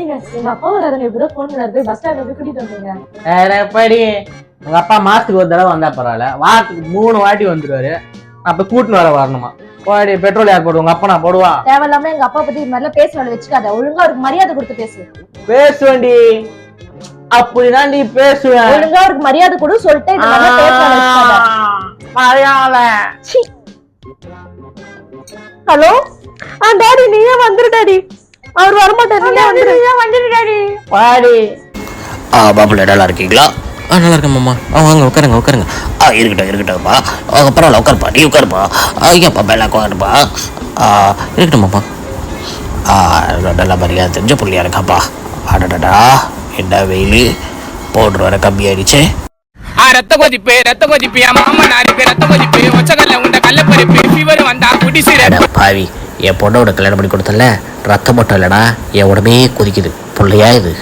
எங்க அப்பா வராதுங்க இப்பதான் போன் பண்ணாரு பஸ் ஸ்டாண்ட்ல போய் கூட்டிட்டு வந்தீங்க வேற எப்படி உங்க அப்பா மாசத்துக்கு ஒரு தடவை வந்தா பரவாயில்ல. வாரத்துக்கு மூணு வாட்டி வந்துருவாரு. அப்ப கூட்டின்னு வர வரணுமா? போடி பெட்ரோல் யார் போடுவோம் உங்க அப்பா நான் போடுவான் தேவையில்லாம எங்க அப்பா பத்தி இது மாதிரிலாம் வச்சுக்காத. ஒழுங்கா அவருக்கு மரியாதை கொடுத்து பேசு. பேசுவேன்டி. அப்படிதான் நீ பேசுவேன். ஒழுங்கா அவருக்கு மரியாதை கொடு சொல்லிட்டு வச்சுக்காத. ஹலோ? ஆ டாடி நீயே வந்துரு டாடி. அவர் வரமாட்டாரு நீயே வந்துரு. பாடி ஆ பாப்புல நல்லா இருக்கீங்களா? ஆ நல்லா இருக்கேன் மாமா. ஆ வாங்க உட்காருங்க உட்காருங்க. ஆ இருக்கட்டும் இருக்கட்டும்ப்பா. ஆ பரவாயில்ல உட்காருப்பா நீ உட்காருப்பா. ஆ ஏன்ப்பா மேலே உட்காருப்பா? ஆ இருக்கட்டும் மாமா. ஆ நல்ல மரியாதை தெரிஞ்ச புள்ளியா இருக்காப்பா. அடடடா என்ன வெயில். பவுட்ரு வர கம்மியாயிடுச்சு. ஆ ரத்த கொதிப்பு ரத்த கொதிப்பு என் மாமனாருக்கு ரத்த கொதிப்பு. ஒச்சகல்ல உண்ட கள்ளப்பருப்பு ஃபீவர் வந்தா குடிசிற பாவி என் பொண்ணோட கல்யாணம் பண்ணி கொடுத்தல ரத்தம் மட்டும் இல்லைடா என் உடம்பே கொதிக்குது. புள்ளையா இது?